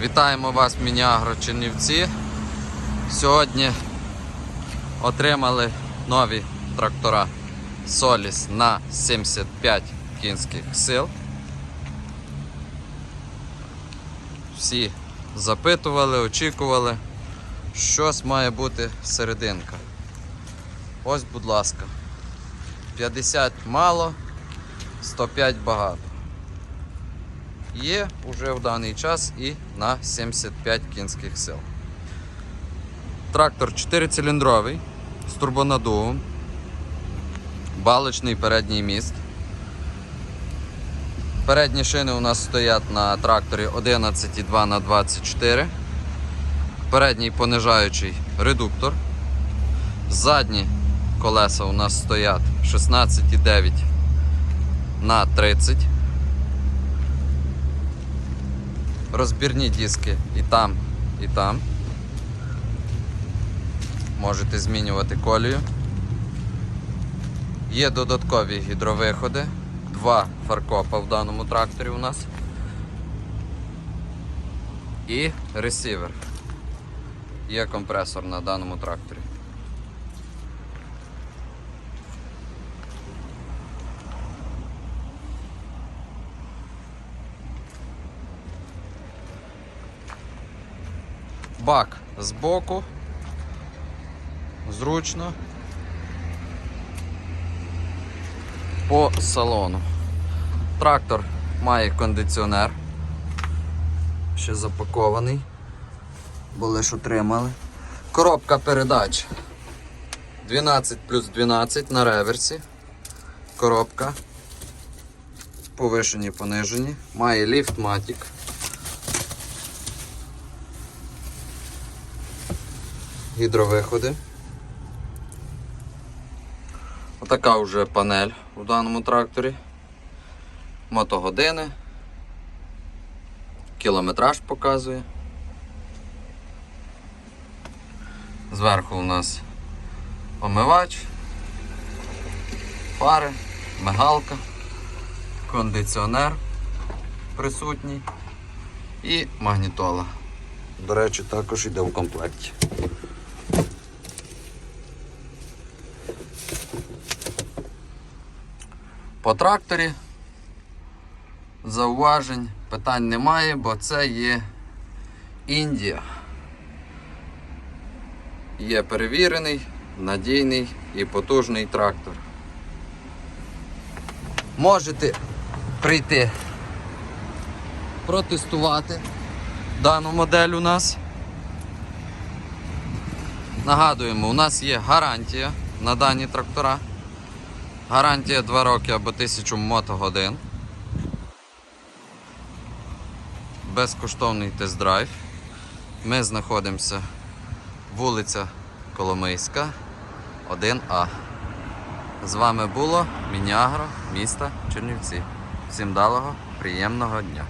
Вітаємо вас, в Мініагро. Сьогодні отримали нові трактора Соліс на 75 кінських сил. Всі запитували, очікували, щось має бути серединка. Ось, будь ласка, 50 мало, 105 багато. Є вже в даний час і на 75 кінських сил. Трактор 4-циліндровий з турбонадувом, балочний передній міст. Передні шини у нас стоять на тракторі 11,2 на 24 Передній понижаючий редуктор. Задні колеса у нас стоять 16,9 на 30 розбірні диски і там, і там. Можете змінювати колію. Є додаткові гідровиходи, два фаркопа в даному тракторі у нас. І ресівер. Є компресор на даному тракторі. Бак збоку. Зручно. По салону. Трактор має кондиціонер. Ще запакований. Бо лише отримали. Коробка передач 12 плюс 12 на реверсі. Коробка. Повишені, понижені. Має ліфт матік. Гідровиходи. Отака вже панель у даному тракторі. Мотогодини. Кілометраж показує. Зверху у нас омивач, фари, мигалка, кондиціонер присутній і магнітола. До речі, також йде в комплекті. По тракторі зауважень питань немає, бо це є Індія. Є перевірений, надійний і потужний трактор. Можете прийти протестувати дану модель у нас. Нагадуємо, у нас є гарантія на дані трактора. Гарантія 2 роки або 1000 мотогодин. Безкоштовний тест-драйв. Ми знаходимося вулиця Коломийська, 1А. З вами було Мінягро, міста Чернівці. Всім далого, приємного дня!